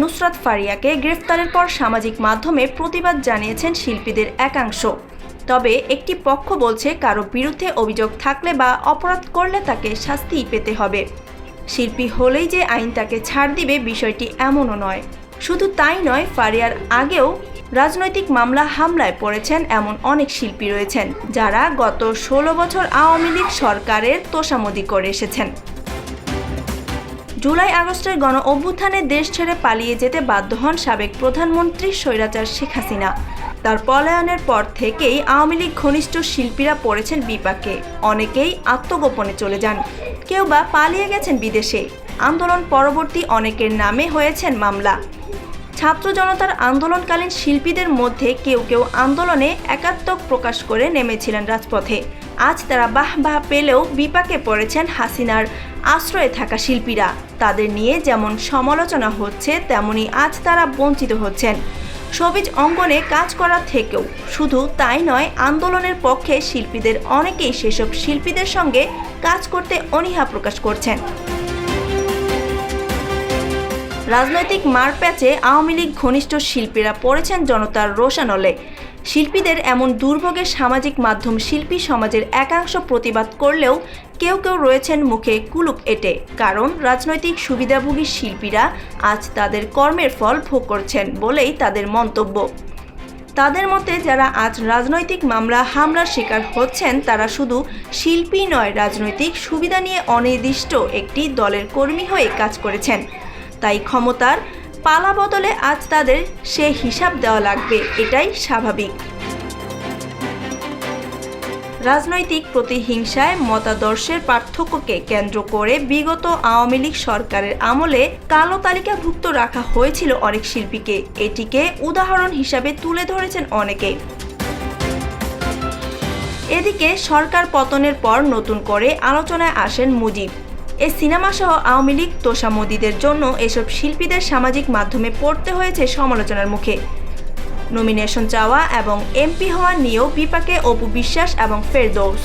নুসরাত ফারিয়াকে গ্রেফতারের পর সামাজিক মাধ্যমে প্রতিবাদ জানিয়েছেন শিল্পীদের একাংশ। তবে একটি পক্ষ বলছে, কারও বিরুদ্ধে অভিযোগ থাকলে বা অপরাধ করলে তাকে শাস্তি পেতে হবে। শিল্পী হলেই যে আইন তাকে ছাড় দিবে বিষয়টি এমনও নয়। শুধু তাই নয়, ফারিয়ার আগেও রাজনৈতিক মামলা হামলায় পড়েছেন এমন অনেক শিল্পী রয়েছেন, যারা গত ষোলো বছর আওয়ামী লীগ সরকারের তোষামদি করে এসেছেন। জুলাই আগস্টের গণ অভ্যুত্থানে দেশ ছেড়ে পালিয়ে যেতে বাধ্য হন সাবেক প্রধানমন্ত্রী স্বৈরাচার শেখ হাসিনা। তার পলায়নের পর থেকেই আওয়ামী লীগ ঘনিষ্ঠ শিল্পীরা পড়েছেন বিপাকে। অনেকেই আত্মগোপনে চলে যান। কেউ বা পালিয়ে গেছেন বিদেশে। আন্দোলন পরবর্তী অনেকের নামে হয়েছেন মামলা। ছাত্র জনতার আন্দোলনকালীন শিল্পীদের মধ্যে কেউ কেউ আন্দোলনে একাত্মক প্রকাশ করে নেমেছিলেন রাজপথে। আজ তারা বাহ বাহ পেলেও বিপাকে পড়েছেন হাসিনার আশ্রয়ে থাকা শিল্পীরা। তাদের নিয়ে যেমন সমালোচনা হচ্ছে, তেমনি আজ তারা বঞ্চিত হচ্ছেন। সবিজ অঙ্গনে কাজ করা থেকেও শুধু তাই নয়, আন্দোলনের পক্ষে শিল্পীদের অনেকেই সেসব শিল্পীদের সঙ্গে কাজ করতে অনীহা প্রকাশ করছেন। রাজনৈতিক মারপ্যাচে আওয়ামী লীগ ঘনিষ্ঠ শিল্পীরা পড়েছেন জনতার রোশানলে শিল্পীদের এমন দুর্ভোগের সামাজিক মাধ্যম শিল্পী সমাজের একাংশ প্রতিবাদ করলেও কেউ কেউ রয়েছেন মুখে কুলুপ এটে। কারণ রাজনৈতিক সুবিধাভোগী শিল্পীরা আজ তাদের কর্মের ফল ভোগ করছেন বলেই তাদের মন্তব্য। তাদের মতে যারা আজ রাজনৈতিক মামলা হামলার শিকার হচ্ছেন তারা শুধু শিল্পী নয়, রাজনৈতিক সুবিধা নিয়ে অনির্দিষ্ট একটি দলের কর্মী হয়ে কাজ করেছেন। তাই ক্ষমতার পালা বদলে আজ তাদের সে হিসাব দেওয়া লাগবে, এটাই স্বাভাবিক। রাজনৈতিক প্রতিহিংসায় মতাদর্শের পার্থক্যকে কেন্দ্র করে বিগত আওয়ামী লীগ সরকারের আমলে কালো তালিকাভুক্ত রাখা হয়েছিল অনেক শিল্পীকে। এটিকে উদাহরণ হিসাবে তুলে ধরেছেন অনেকে। এদিকে সরকার পতনের পর নতুন করে আলোচনায় আসেন মুজিব। এ সিনেমা সহ আওয়ামী লীগ, তোষা তোষামোদীদের জন্য এসব শিল্পীদের সামাজিক মাধ্যমে পড়তে হয়েছে সমালোচনার মুখে। নমিনেশন চাওয়া এবং এমপি হওয়া নিয়েও বিপাকে অপু বিশ্বাস এবং ফেরদৌস।